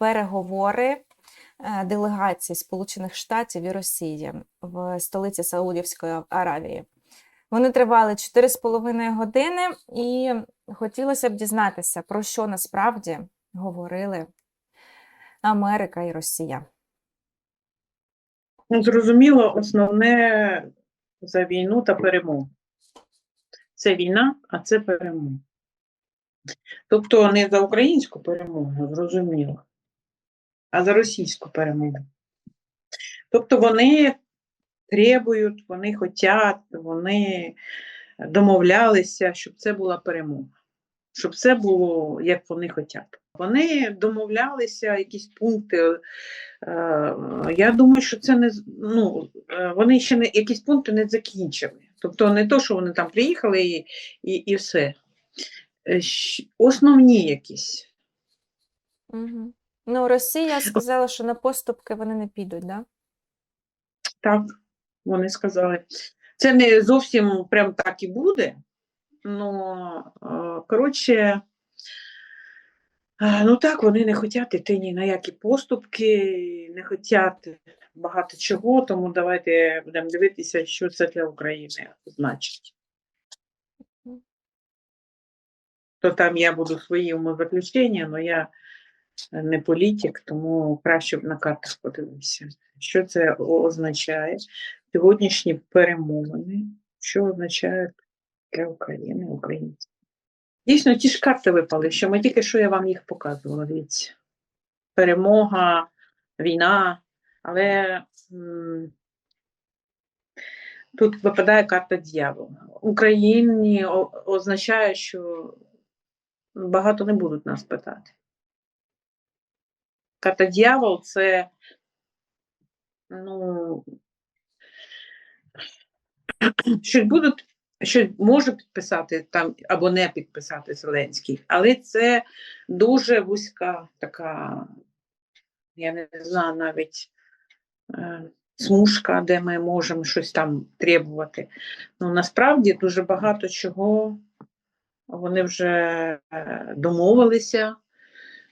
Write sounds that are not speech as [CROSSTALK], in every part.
переговори е, делегації Сполучених Штатів і Росії в столиці Саудівської Аравії. Вони тривали 4,5 години, і хотілося б дізнатися, про що насправді говорили Америка і Росія. Ну, зрозуміло, основне за війну та перемогу. Це війна, а це перемога. Тобто не за українську перемогу, зрозуміло, а за російську перемогу. Тобто вони требують, вони хочуть, вони домовлялися, щоб це була перемога, щоб це було, як вони хочуть. Вони домовлялися, якісь пункти. е, Я думаю, що це не ну, е, вони ще не якісь пункти не закінчили. Тобто не то, що вони там приїхали і, і, і все. Е, Основні якісь. Угу. Ну, Росія сказала, що на поступки вони не підуть, да? Так, вони сказали. Це не зовсім прям так і буде. Ну, коротше, ну так, вони не хочуть йти ні на які поступки, не хочуть багато чого, тому давайте будемо дивитися, що це для України значить. То там я буду свої умозаключення, але я не політик, тому краще б на картах подивився. Що це означає? Сьогоднішні перемовини, що означають для України, українців. Дійсно, ті ж карти випали, що ми тільки що я вам їх показувала. Дивіться. Перемога, війна, але м, тут випадає карта дьявола. Україні означає, що багато не будуть нас питати. Карта дьявол це ну, щось будуть, щось може підписати там або не підписати Зеленський, але це дуже вузька така, я не знаю навіть е, смужка, де ми можемо щось там требувати. Ну, насправді дуже багато чого вони вже е, домовилися.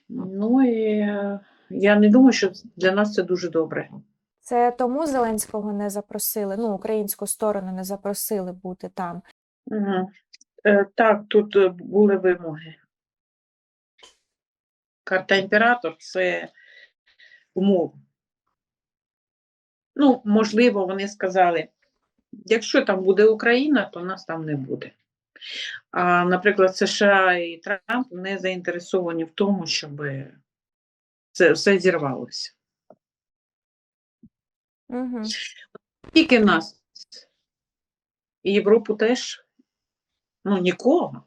Ну і е, я не думаю, що для нас це дуже добре. Це тому Зеленського не запросили, ну, українську сторону не запросили бути там. Угу. Е, так, тут е, були вимоги. Карта імператор це умови. Ну, можливо, вони сказали, якщо там буде Україна, то нас там не буде. А, наприклад, США і Трамп не заінтересовані в тому, щоб це все зірвалося. Угу. Тільки нас. І Європу теж. Ну, нікого.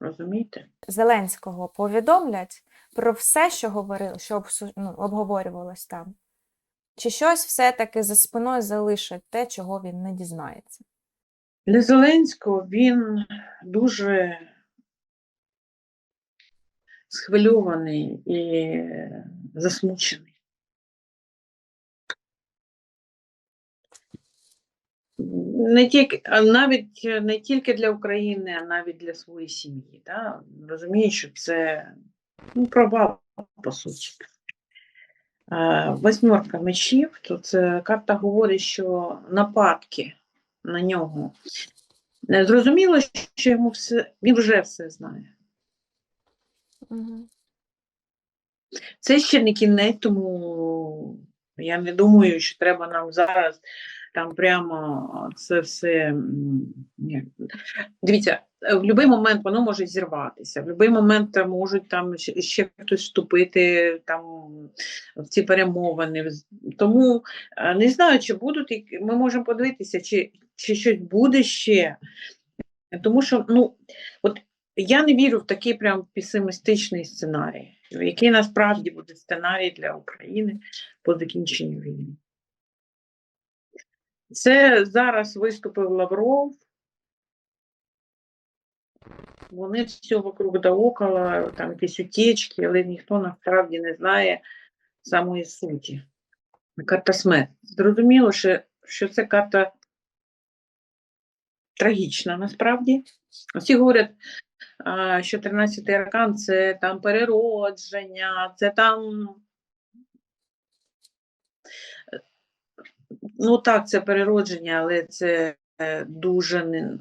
Розумієте? Зеленського повідомлять про все, що говорили, що ну, обговорювалось там. Чи щось все-таки за спиною залишить те, чого він не дізнається? Для Зеленського він дуже схвильований і засмучений. Не тільки, навіть не тільки для України, а навіть для своєї сім'ї. Да? Розуміє, що це ну, провал, по суті. Восьмерка мечів, то це карта говорить, що нападки на нього. Зрозуміло, що йому все, він вже все знає. Угу. Це ще не кінець, тому я не думаю, що треба нам зараз там прямо це все. ні. Дивіться, е, в будь-який момент воно може зірватися, в будь-який момент там можуть там ще хтось вступити там в ці перемовини. Тому е, не знаю, чи будуть, ми можемо подивитися, чи, чи щось буде ще. Тому що, ну, от я не вірю в такий прям песимістичний сценарій, який насправді буде сценарій для України по закінченню війни. Це зараз виступив Лавров. Вони все вокруг да около, там якісь утечки, але ніхто насправді не знає самої суті. Карта смерті. Зрозуміло, що, що це карта трагічна насправді. Всі говорять, що 13-й аркан це там переродження, це там. Ну так, це переродження, але це е, дуже не,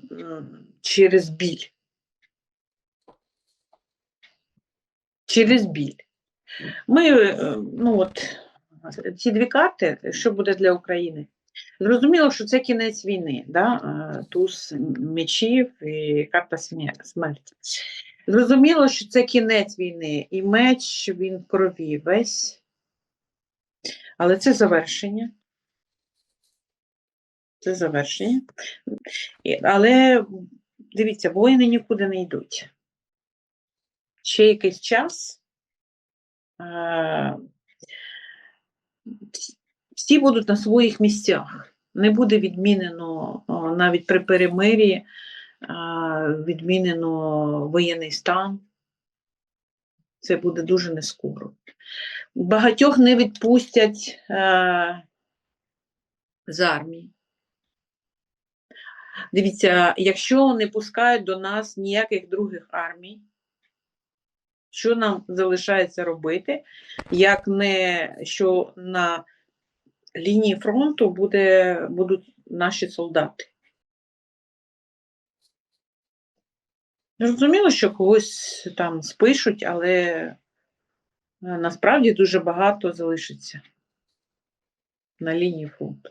через біль. Через біль. Ми, е, ну от, ці дві карти, що буде для України? Зрозуміло, що це кінець війни, да? е, туз мечів і карта смерті. Зрозуміло, що це кінець війни, і меч він в крові весь. Але це завершення. Це завершення. Але дивіться, воїни нікуди не йдуть. Ще якийсь час. Е, всі- будуть на своїх місцях. Не буде відмінено навіть при перемир'ї, відмінено воєнний стан. Це буде дуже нескоро. Багатьох не відпустять е, з армії. Дивіться, якщо не пускають до нас ніяких других армій, що нам залишається робити, як не що на лінії фронту буде, будуть наші солдати? Зрозуміло, що когось там спишуть, але е, насправді дуже багато залишиться на лінії фронту.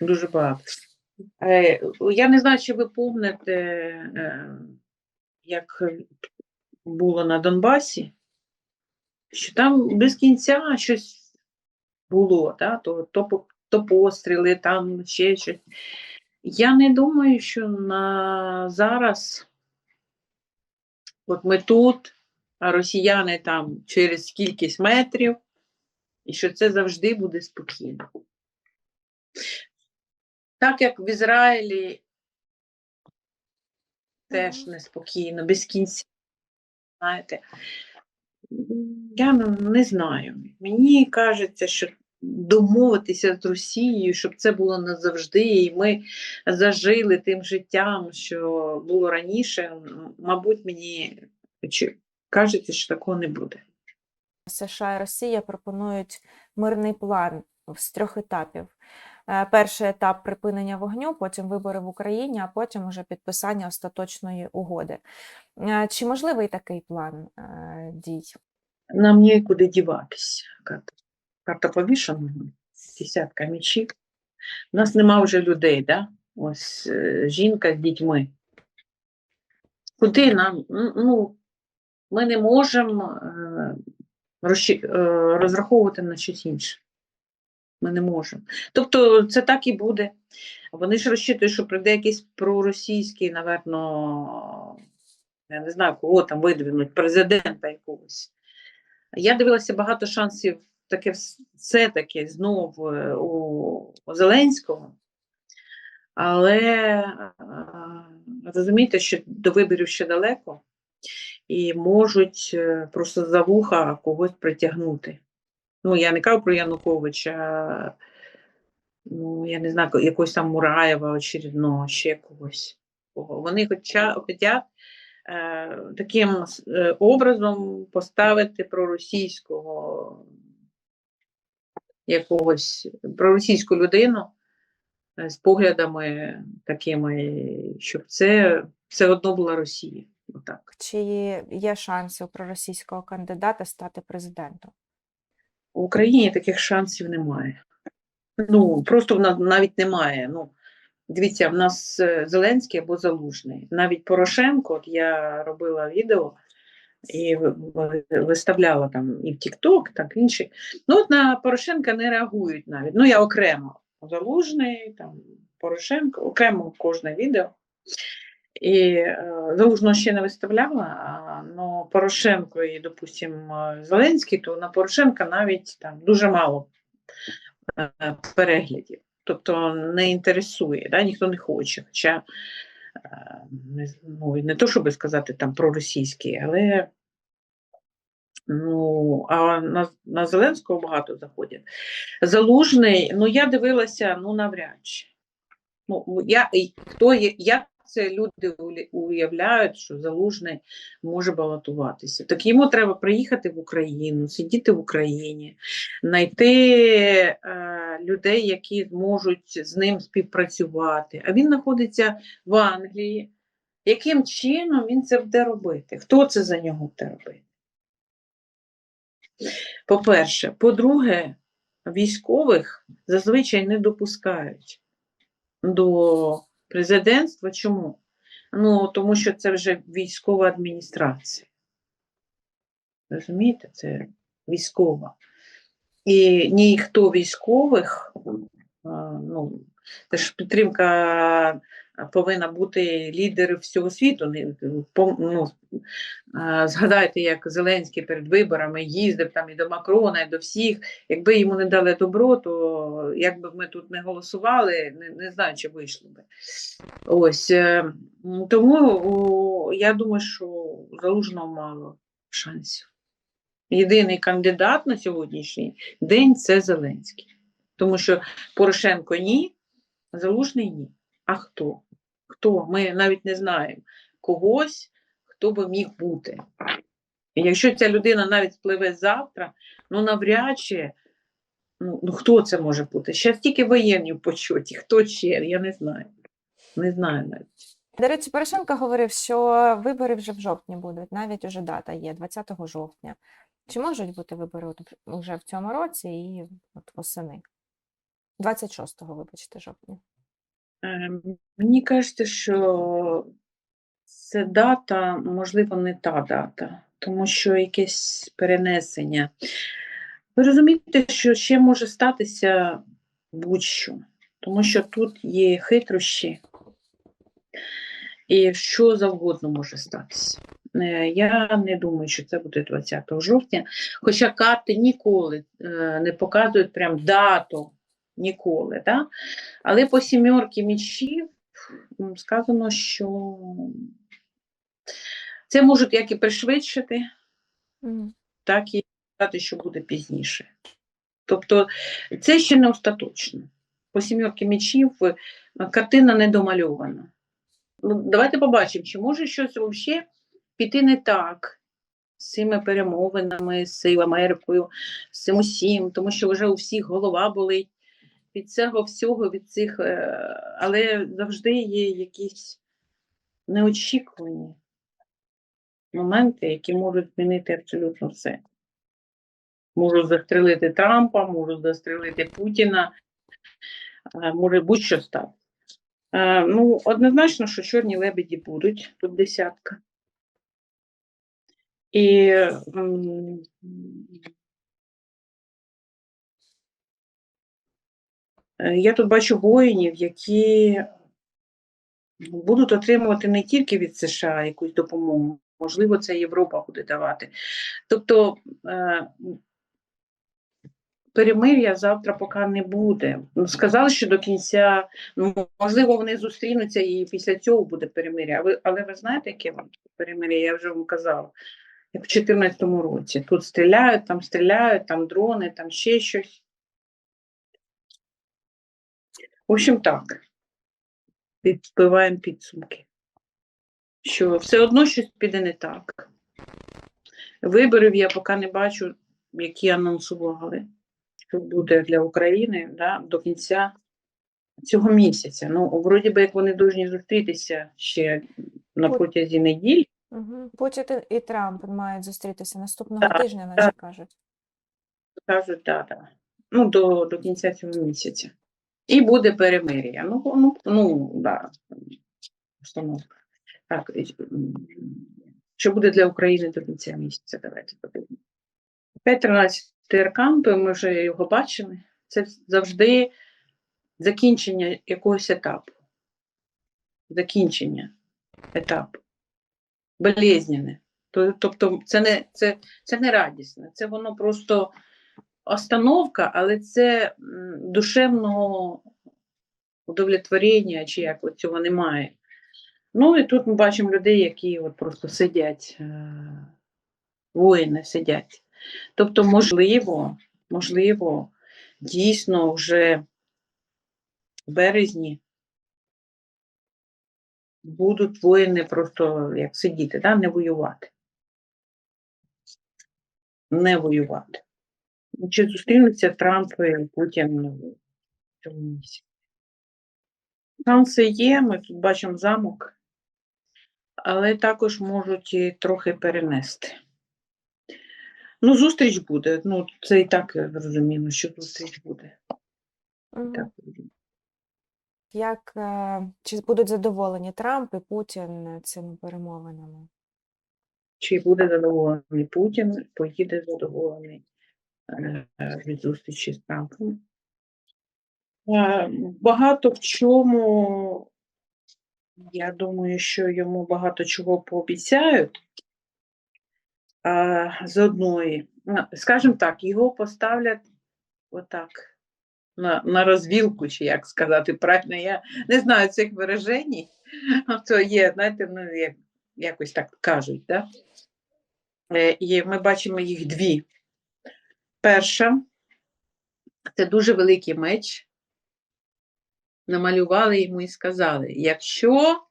Дуже багато. Е, Я не знаю, чи ви помните, е, як було на Донбасі, що там без кінця щось було, да? то, то, то постріли, там ще щось. Я не думаю, що на зараз, от ми тут, а росіяни там через кількість метрів, і що це завжди буде спокійно. Так як в Ізраїлі теж неспокійно, без кінця. Знаєте, я не знаю. Мені кажеться, що домовитися з Росією, щоб це було назавжди, і ми зажили тим життям, що було раніше, мабуть, мені кажеться, що такого не буде. США і Росія пропонують мирний план з трьох етапів. Е, Перший етап припинення вогню, потім вибори в Україні, а потім уже підписання остаточної угоди. Е, Чи можливий такий план е, дій? Нам нікуди діватися. Карта, карта повішеного, десятка мечів. У нас нема вже людей, да? Ось жінка з дітьми. Куди нам? Ну, ми не можемо розраховувати на щось інше. Ми не можемо. Тобто це так і буде. Вони ж розчитують, що прийде якийсь проросійський, напевно, я не знаю, кого там видвинуть, президента якогось. Я дивилася багато шансів таке все-таки знов е, у, у Зеленського. Але е, розумієте, що до виборів ще далеко, і можуть е, просто за вуха когось притягнути. Ну, я не кажу про Януковича, ну, я не знаю, якогось там Мураєва очередного, ще когось. Кого. Вони хоча, хочуть е, таким е, образом поставити проросійського якогось проросійську людину е, з поглядами такими, щоб це все одно була Росія. Отак. Чи є шанси у проросійського кандидата стати президентом? У Україні таких шансів немає. Ну, просто в нас навіть немає. Ну, дивіться, в нас е, Зеленський або Залужний. Навіть Порошенко, от я робила відео і ви- ви- виставляла там і в TikTok, так інші. Ну, от на Порошенка не реагують навіть. Ну, я окремо. Залужний, там, Порошенко, окремо кожне відео. І е, Залужного ще не виставляла, а ну, Порошенко і, допустимо, Зеленський, то на Порошенка навіть там дуже мало е, переглядів. Тобто не інтересує, да? ніхто не хоче. Хоча е, ну, не то, щоб сказати там проросійський, але ну, а на, на Зеленського багато заходять. Залужний, ну я дивилася, ну навряд чи. Ну, я, хто є, як це люди уявляють, що Залужний може балотуватися. Так йому треба приїхати в Україну, сидіти в Україні, знайти е, людей, які зможуть з ним співпрацювати. А він знаходиться в Англії. Яким чином він це буде робити? Хто це за нього буде робити? По-перше, по-друге, військових зазвичай не допускають до президентства. Чому? Ну, тому що це вже військова адміністрація. Розумієте, це військова. І ніхто військових, ну, це ж підтримка повинна бути лідерів всього світу. Ну, згадайте, як Зеленський перед виборами їздив там і до Макрона, і до всіх. Якби йому не дали добро, то як би ми тут не голосували, не, не знаю, чи вийшло би. Ось е, тому я думаю, що залужного мало шансів. Єдиний кандидат на сьогоднішній день це Зеленський. Тому що Порошенко ні, Залужний ні. А хто? Хто? Ми навіть не знаємо когось, хто би міг бути. І якщо ця людина навіть спливе завтра, ну навряд чи, ну, ну хто це може бути? Ще тільки воєнні в почуті, хто ще, я не знаю. Не знаю навіть. До речі, Порошенко говорив, що вибори вже в жовтні будуть, навіть уже дата є 20 жовтня. Чи можуть бути вибори вже в цьому році і от восени? 26-го, вибачте, жовтня. Е, Мені кажеться, що це дата, можливо, не та дата, тому що якесь перенесення. Ви розумієте, що ще може статися будь-що, тому що тут є хитрощі, і що завгодно може статися. Е, Я не думаю, що це буде 20 жовтня, хоча карти ніколи е, не показують прям дату, ніколи. Да? Але по сімерки мічів сказано, що це можуть як і пришвидшити, так і сказати, що буде пізніше. Тобто це ще не остаточно. По сімерки мічів е, картина не домальована. Ну, давайте побачимо, чи може щось взагалі піти не так з цими перемовинами, з Америкою, з цим усім, тому що вже у всіх голова болить від цього всього, від цих, е, але завжди є якісь неочікувані моменти, які можуть змінити абсолютно все. Можуть застрелити Трампа, можуть застрелити Путіна, е, може будь-що стати. Е, Ну, однозначно, що чорні лебеді будуть, тут десятка. І м, е, я тут бачу воїнів, які будуть отримувати не тільки від США якусь допомогу, можливо, це Європа буде давати. Тобто е, перемир'я завтра поки не буде. Ну, Сказали, що до кінця, ну, можливо, вони зустрінуться і після цього буде перемир'я. Але, але ви знаєте, яке воно перемир'я, я вже вам казала, як в 2014 році. Тут стріляють, там стріляють, там дрони, там ще щось. В общем, так. Підбиваємо підсумки. Що все одно щось піде не так. Виборів я поки не бачу, які анонсували, що буде для України да, до кінця цього місяця. Ну, вроді би, як вони повинні зустрітися ще на протязі неділі. Мгм. Путін і Трамп мають зустрітися наступного Так, тижня, наче кажуть. кажуть, да, да. Ну, до, до кінця цього місяця. І буде перемир'я. Ну, ну, ну да. Так, що буде для України до кінця місяця? Давайте подивимося. 5-13 аркан, ми вже його бачили. Це завжди закінчення якогось етапу. Закінчення етапу. Болезненне. Тобто це не, це, це не радісне, це воно просто остановка, але це душевного удовлетворення, чи як цього немає. Ну і тут ми бачимо людей, які от просто сидять, е, воїни сидять. Тобто, можливо, можливо, дійсно вже в березні будуть воїни просто як сидіти, да? не воювати. Не воювати. Чи зустрінуться Трамп і Путін в цьому місці? Шанси є, ми тут бачимо замок, але також можуть і трохи перенести. Ну, зустріч буде. Ну, це і так зрозуміло, що зустріч буде. Так. Як е, чи будуть задоволені Трамп і Путін цими перемовинами? Чи буде задоволений Путін, поїде задоволений від зустрічі з Трампом. Е, Багато в чому, я думаю, що йому багато чого пообіцяють. З одної, ну, скажімо так, його поставлять отак на, на розвілку, чи як сказати правильно. Я не знаю цих виражень. То є, знаєте, ну, як, якось так кажуть, да? Е, І ми бачимо їх дві. Перша це дуже великий меч. Намалювали йому і сказали: якщо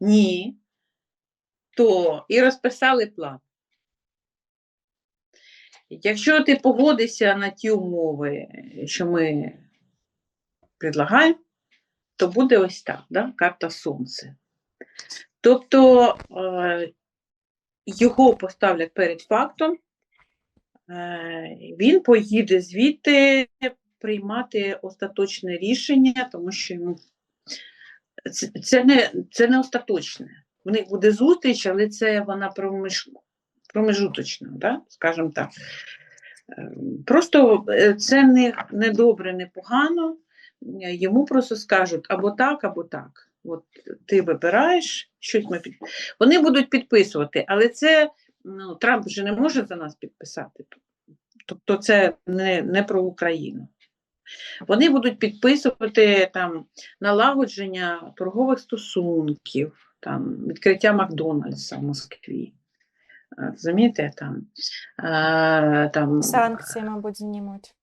ні, то і розписали план. Якщо ти погодишся на ті умови, що ми предлагаємо, то буде ось так, да? карта Сонце. Тобто е, його поставлять перед фактом, він поїде звідти приймати остаточне рішення, тому що йому це, не, це не остаточне. В них буде зустріч, але це вона проміж, промежуточна, да? скажімо так. Е, Просто е, це не, не добре, не погано. Е, Йому просто скажуть або так, або так. От ти вибираєш щось ми під... Вони будуть підписувати, але це ну, Трамп вже не може за нас підписати. Тобто це не, не про Україну. Вони будуть підписувати там налагодження торгових стосунків, там, відкриття Макдональдса в Москві. Розумієте, там, там Санкції, мабуть, знімуть.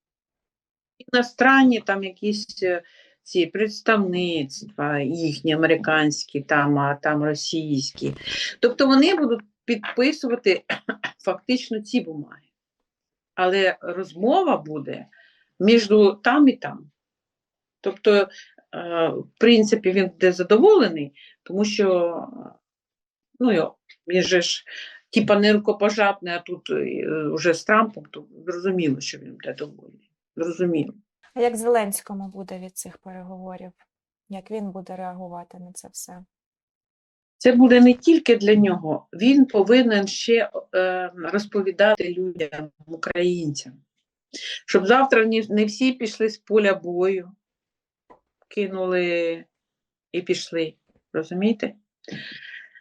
іностранні там якісь е, ці представництва, їхні американські, там, а там російські. Тобто вони будуть підписувати [CLEARS THROAT] фактично ці бумаги. Але розмова буде між там і там. Тобто, е, в принципі, він буде задоволений, тому що ну, він же ж типа не рукопожатний, а тут е, вже з Трампом, то зрозуміло, що він буде довольний. Зрозуміло. А як Зеленському буде від цих переговорів? Як він буде реагувати на це все? Це буде не тільки для нього, він повинен ще е, розповідати людям, українцям, щоб завтра не, всі пішли з поля бою, кинули і пішли. Розумієте?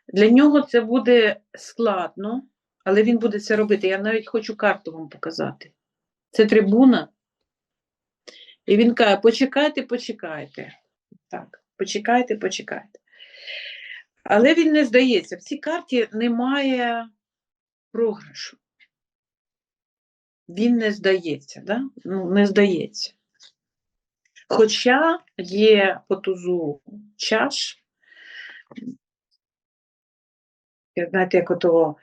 Для нього це буде складно, але він буде це робити. Я навіть хочу карту вам показати. Це трибуна. І він каже: почекайте, почекайте. Так, почекайте, почекайте. Але він не здається. В цій карті немає програшу. Він не здається, да? ну, не здається. Хоча є по тузу чаш, знаєте, як, ото,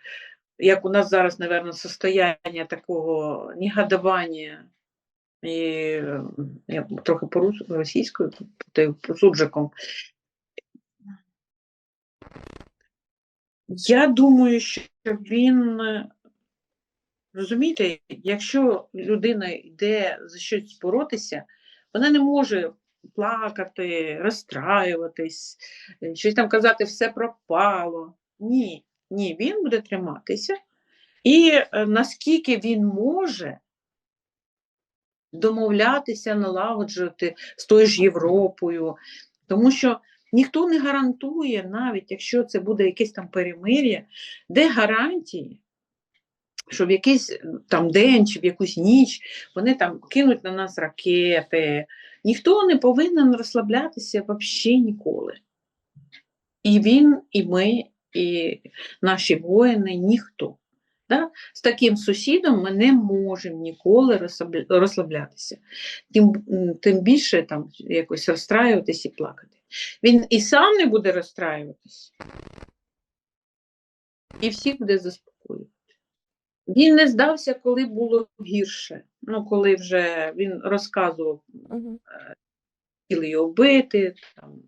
як у нас зараз, мабуть, состояння такого негодування, і е, я трохи по російською, по суджиком. Я думаю, що він, е, розумієте, якщо людина йде за щось боротися, вона не може плакати, розстраюватись, е, щось там казати, все пропало. Ні, ні, він буде триматися. І е, наскільки він може домовлятися, налагоджувати з тою ж Європою, тому що ніхто не гарантує, навіть якщо це буде якесь там перемир'я, де гарантії, що в якийсь там день чи в якусь ніч вони там кинуть на нас ракети. Ніхто не повинен розслаблятися взагалі ніколи. І він, і ми, і наші воїни, ніхто. Да? З таким сусідом ми не можемо ніколи розслаблятися. Тим, тим більше там якось розстраюватись і плакати. Він і сам не буде розстраюватись, і всіх буде заспокоювати. Він не здався, коли було гірше. Ну, коли вже він розказував, Угу. хотіли його вбити, там,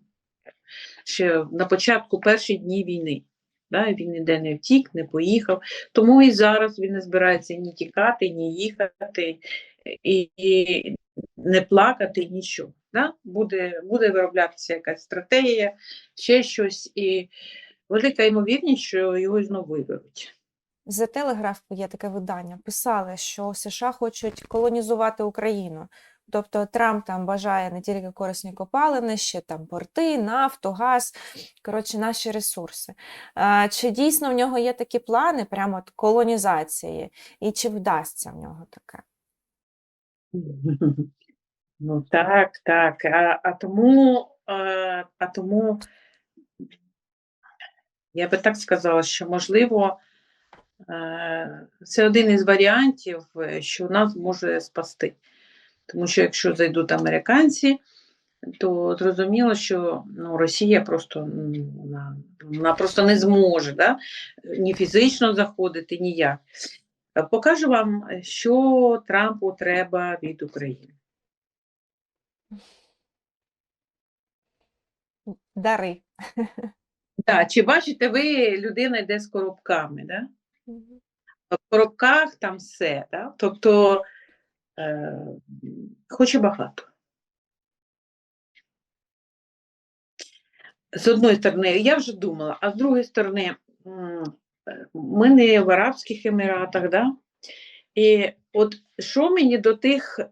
ще на початку перші дні війни. Да, він ніде не втік, не поїхав. Тому і зараз він не збирається ні тікати, ні їхати, і, і не плакати, нічого. Да? Буде, буде вироблятися якась стратегія, ще щось, і велика ймовірність, що його знову виберуть. За телеграф є таке видання. Писали, що США хочуть колонізувати Україну. Тобто Трамп там бажає не тільки корисні копалини, ще там порти, нафту, газ, коротше, наші ресурси. А, чи дійсно в нього є такі плани, прямо от колонізації, і чи вдасться в нього таке? [LAUGHS] Ну так, так. А, а тому, а, а тому я би так сказала, що можливо е, це один із варіантів, е, що нас може спасти. Тому що якщо зайдуть американці, то зрозуміло, що ну, Росія просто, вона, вона просто не зможе да? ні фізично заходити, ніяк. Е, Покажу вам, що Трампу треба від України. Дари. Да, чи бачите ви, людина йде з коробками, да? В коробках там все, да? тобто е, хоче багато. З одної сторони, я вже думала, а з другої сторони, ми не в Арабських Еміратах, да? і от що мені до тих е,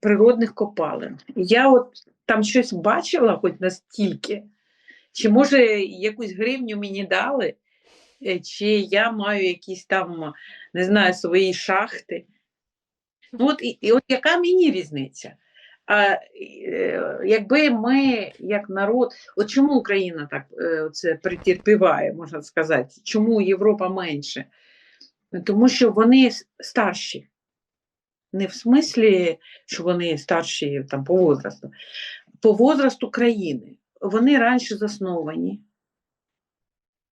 природних копалин? Я от там щось бачила хоч настільки, чи може якусь гривню мені дали, е, чи я маю якісь там, не знаю, свої шахти. Ну, от, і, і от яка мені різниця? А, е, якби ми, як народ, от чому Україна так е, це претерпіває, можна сказати, чому Європа менше? Тому що вони старші. Не в смислі, що вони старші там, по возрасту, по возрасту країни. Вони раніше засновані.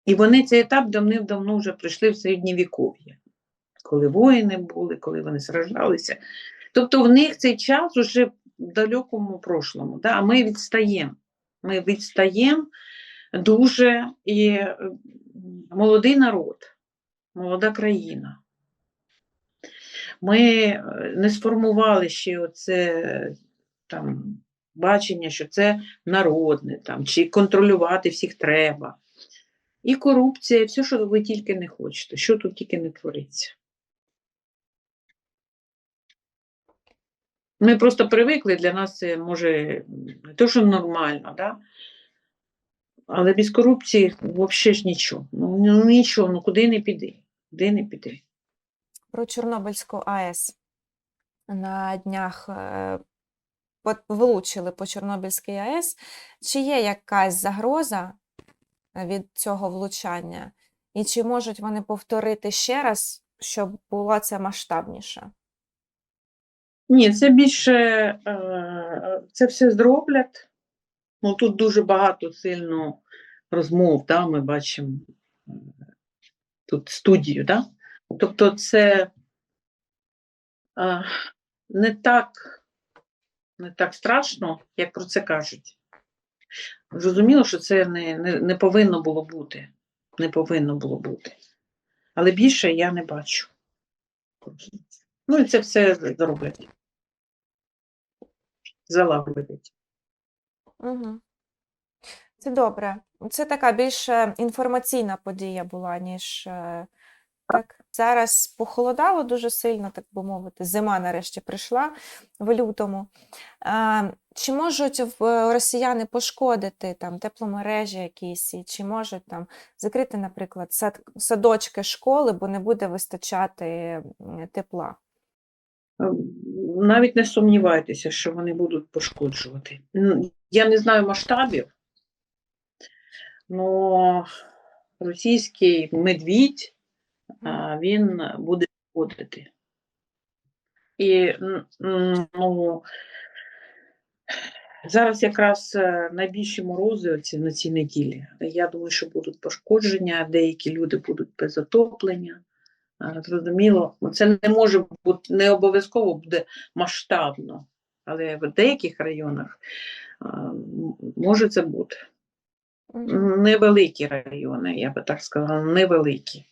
І вони цей етап давним-давно вже прийшли в середньовіков'я, коли воїни були, коли вони сражалися. Тобто в них цей час уже в далекому прошлому. Да? А ми відстаємо. Ми відстаємо дуже і молодий народ, молода країна. Ми е, не сформували ще оце там, бачення, що це народне, там, чи контролювати всіх треба. І корупція, і все, що ви тільки не хочете, що тут тільки не твориться. Ми просто привикли, для нас це може не то, що нормально, да? але без корупції взагалі ж нічого. Ну, ну нічого, ну куди не піди, куди не піди. Про Чорнобильську АЕС. На днях е, влучили по Чорнобильській АЕС. Чи є якась загроза від цього влучання? І чи можуть вони повторити ще раз, щоб було це масштабніше? Ні, це більше е, це все зроблять. Ну тут дуже багато сильно розмов, да, ми бачимо е, тут студію, да? Тобто це е, не так, не так страшно, як про це кажуть. Зрозуміло, що це не, не, не повинно було бути. Не повинно було бути. Але більше я не бачу. Ну і це все зроблять. Залагодять. Угу. Це добре. Це така більше інформаційна подія була, ніж е, так. Зараз похолодало дуже сильно, так би мовити. Зима нарешті прийшла в лютому. Чи можуть росіяни пошкодити там тепломережі якісь, чи можуть там закрити, наприклад, сад, садочки, школи, бо не буде вистачати тепла? Ем, Навіть не сумнівайтеся, що вони будуть пошкоджувати. Я не знаю масштабів, але російський медвідь він буде шкодити. І ну, Зараз якраз е, найбільші морози оці на цій неділі. Я думаю, що будуть пошкодження, деякі люди будуть без отоплення. Е, Зрозуміло, це не може бути, не обов'язково буде масштабно, але в деяких районах може це бути. Невеликі райони, я би так сказала, невеликі.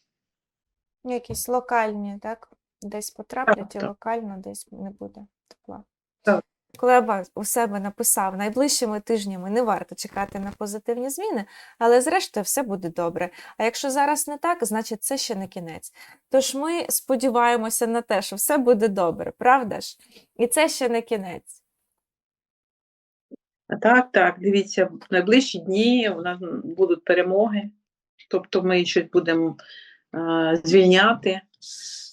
Якісь локальні, так? Десь потраплять і локально, десь не буде тепла. Так. Клеба у себе написав, найближчими тижнями не варто чекати на позитивні зміни, але зрештою все буде добре. А якщо зараз не так, значить це ще не кінець. Тож ми сподіваємося на те, що все буде добре, правда ж? І це ще не кінець. Так, так, дивіться, в найближчі дні у нас будуть перемоги, тобто ми щось будемо звільняти.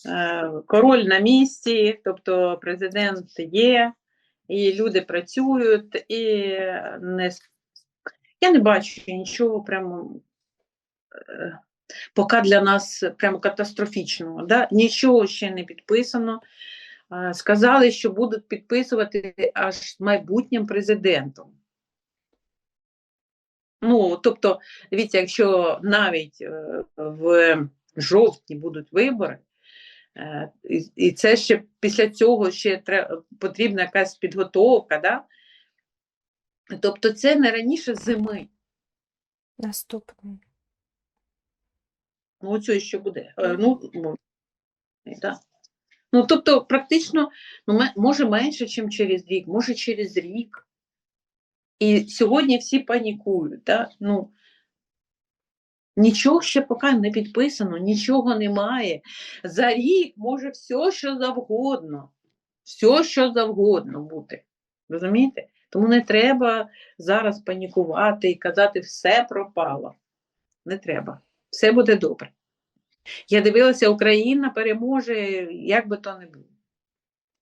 Е, король на місці, тобто президент є, і люди працюють, і не, я не бачу нічого прямо е, поки для нас прямо катастрофічного. Да? Нічого ще не підписано. Е, Сказали, що будуть підписувати аж майбутнім президентом. Ну, тобто, дивіться, якщо навіть е, в жовтні будуть вибори, е, і, це ще після цього ще тре- потрібна якась підготовка, да? тобто це не раніше зими. Наступний. Ну, оцю що буде. Е, Ну, да. ну, тобто, практично, ну, може менше, ніж через рік, може через рік. І сьогодні всі панікують. Да? Ну, нічого ще поки не підписано, нічого немає. За рік може все, що завгодно. Все, що завгодно бути. Розумієте? Тому не треба зараз панікувати і казати, все пропало. Не треба. Все буде добре. Я дивилася, Україна переможе, як би то не було.